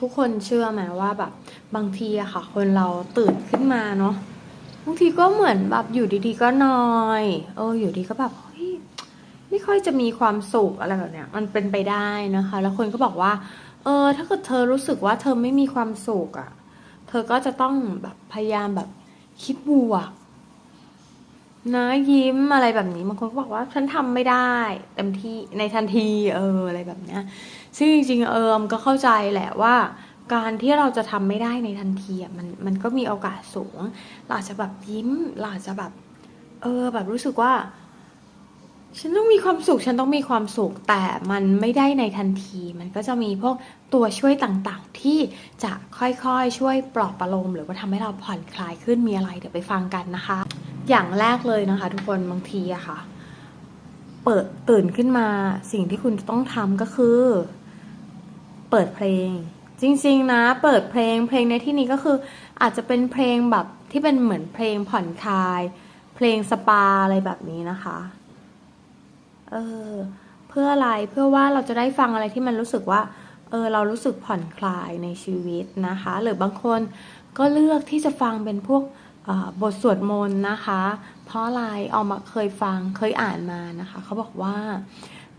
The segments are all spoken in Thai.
ทุกคนเชื่อไหมว่าแบบบางทีอะค่ะ คนเราตื่นขึ้นมาเนาะบางทีก็เหมือนแบบอยู่ดีๆก็นอยเอออยู่ดีก็แบบเฮ้ยไม่ค่อยจะมีความสุขอะไรแบบเนี้ยมันเป็นไปได้นะคะ แล้วคนก็บอกว่า เออ ถ้าเกิดเธอรู้สึกว่าเธอไม่มีความสุขอะเธอก็จะต้องแบบพยายามแบบคิดบวก นะยิ้มอะไรแบบนี้บางคนก็บอกว่าฉันทำไม่ได้เต็มที่ในทันทีเอออะไรแบบเนี้ยซึ่งจริงๆเอิมก็เข้าใจแหละว่า การที่เราจะทำไม่ได้ในทันทีอะมันมันก็มีโอกาสสูง เราอาจจะแบบยิ้มเราอาจจะแบบ เออ แบบรู้สึกว่า ฉันต้องมีความสุข ฉันต้องมีความสุข แต่มันไม่ได้ในทันที มันก็จะมีพวกตัวช่วยต่างๆ ที่จะค่อยๆช่วยปลอบประโลมหรือว่าทำให้เราผ่อนคลายขึ้นมีอะไรเดี๋ยวไปฟังกันนะคะ อย่างแรกเลยนะคะ ทุกคนบางทีอะค่ะ เปิดตื่นขึ้นมาสิ่งที่คุณต้องทำก็คือ เปิดเพลง จริง ๆ นะ เปิดเพลงเพลงในที่นี้ก็คือ อาจจะเป็นเพลงแบบที่เป็นเหมือนเพลงผ่อนคลาย เพลงสปาอะไรแบบนี้นะคะเออเพื่ออะไรเพื่อว่าเราจะได้ฟังอะไรที่มันรู้สึกว่าเออเรารู้สึกผ่อนคลายในชีวิตนะคะ หรือบางคนก็เลือกที่จะฟังเป็นพวก บทสวดมนต์นะคะ เพราะอะไรเอามาเคยฟังเคยอ่านมานะคะเขาบอกว่า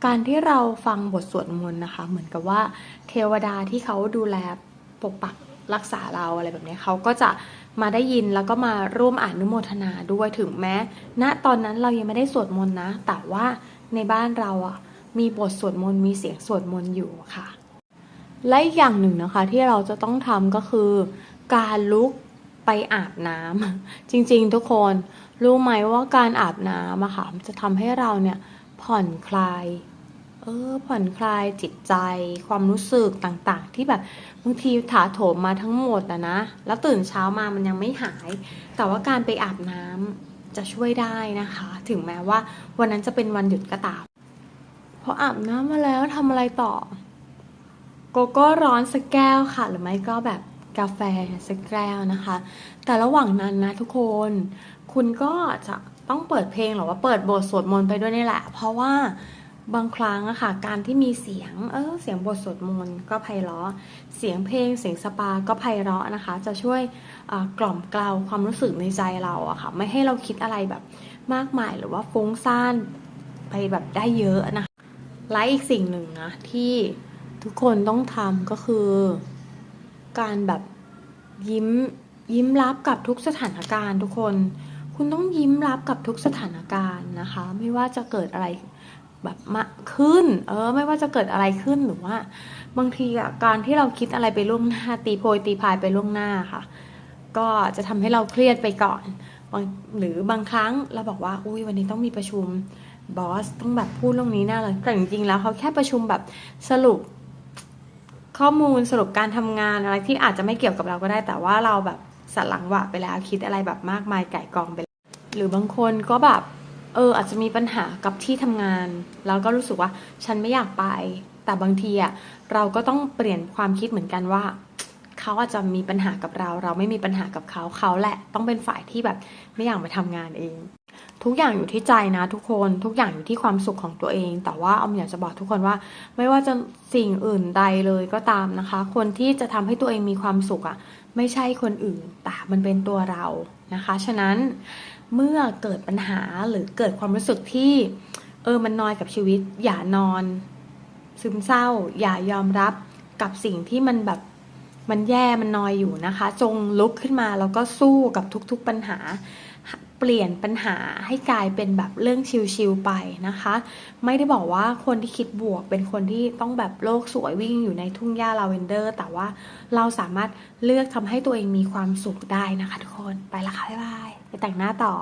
การที่เราฟังบทสวดมนต์นะคะ เหมือนกับว่าเทวดาที่เขาดูแลปกปักรักษาเราอะไรแบบนี้เขาก็จะมาได้ยินแล้วก็มาร่วมอ่านนุโมทนาด้วยถึงแม้ณตอนนั้นเรายังไม่ได้สวดมนต์นะ แต่ว่าในบ้านเราอะมีบทสวดมนต์มีเสียงสวดมนต์อยู่ค่ะ และอีกอย่างหนึ่งนะคะที่เราจะต้องทำก็คือ การลุก ไปอาบน้ำจริงๆทุกคนรู้ไหมว่าการอาบน้ำอะค่ะมันจะทำให้เราเนี่ยผ่อนคลายเออผ่อนคลายจิตใจ ความรู้สึกต่างๆ ที่แบบบางทีถาโถมมาทั้งหมดอะนะ แล้วตื่นเช้ามามันยังไม่หาย แต่ว่าการไปอาบน้ำจะช่วยได้นะคะ ถึงแม้ว่าวันนั้นจะเป็นวันหยุดก็ตามพออาบน้ำมาแล้วทำอะไรต่อ โกโก้ร้อนสักแก้วค่ะ หรือไม่ก็แบบ กาแฟสักแก้วนะคะ แต่ระหว่างนั้นนะทุกคน คุณก็จะต้องเปิดเพลงหรือว่าเปิดบทสวดมนต์ไปด้วยนี่แหละ เพราะว่าบางครั้งอะค่ะ การที่มีเสียง เออ เสียงบทสวดมนต์ก็ไพเราะ เสียงเพลง เสียงสปาก็ไพเราะนะคะ จะช่วยกล่อมกล่าวความรู้สึกในใจเราอะค่ะ ไม่ให้เราคิดอะไรแบบมากมายหรือว่าฟุ้งซ่านไปแบบได้เยอะนะคะ และอีกสิ่งหนึ่งนะที่ทุกคนต้องทำก็คือ การแบบยิ้มยิ้มรับกับทุกสถานการณ์ทุกคน คุณต้องยิ้มรับกับทุกสถานการณ์นะคะ ไม่ว่าจะเกิดอะไรแบบมาขึ้น เออ ไม่ว่าจะเกิดอะไรขึ้นหรือว่า บางทีอะการที่เราคิดอะไรไปล่วงหน้าตีโพยตีพายไปล่วงหน้าค่ะ ก็จะทำให้เราเครียดไปก่อน หรือบางครั้งเราบอกว่า อุ้ยวันนี้ต้องมีประชุมบอสต้องแบบพูดเรื่องนี้แน่เลยแต่จริงๆแล้วเขาแค่ประชุมแบบสรุป ข้อมูลสรุปการทำงานอะไรที่อาจจะไม่เกี่ยวกับเราก็ได้ แต่ว่าเราแบบสันหลังหวะไปแล้วคิดอะไรแบบมากมายไก่กองไปแล้วหรือบางคนก็แบบเอออาจจะมีปัญหากับที่ทำงาน แล้วก็รู้สึกว่าฉันไม่อยากไป แต่บางทีอะเราก็ต้องเปลี่ยนความคิดเหมือนกันว่าเขาอาจจะมีปัญหากับเรา เราไม่มีปัญหากับเขาเขาแหละต้องเป็นฝ่ายที่แบบไม่อยากมาทำงานเอง ทุกอย่างอยู่ที่ใจนะทุกคนทุกอย่างอยู่ที่ความสุขของตัวเอง แต่ว่าออมอยากจะบอกทุกคนว่า ไม่ว่าจะสิ่งอื่นใดเลยก็ตามนะคะ คนที่จะทำให้ตัวเองมีความสุขอะ่ะ ไม่ใช่คนอื่นแต่มันเป็นตัวเรานะคะ ฉะนั้นเมื่อเกิดปัญหาหรือเกิดความรู้สึกที่ เออมันนอยกับชีวิต อย่านอน ซึมเศร้า อย่ายอมรับกับสิ่งที่มันแบบ มันแย่มันนอยอยู่นะคะ จงลุกขึ้นมาแล้วก็สู้กับทุกๆปัญหา เปลี่ยนปัญหาให้กลายเป็นแบบเรื่องชิลๆไปนะคะ ไม่ได้บอกว่าคนที่คิดบวกเป็นคนที่ต้องแบบโลกสวยวิ่งอยู่ในทุ่งหญ้าลาเวนเดอร์ แต่ว่าเราสามารถเลือกทำให้ตัวเองมีความสุขได้นะคะทุกคนไปละค่ะบ๊ายบายไปแต่งหน้าต่อ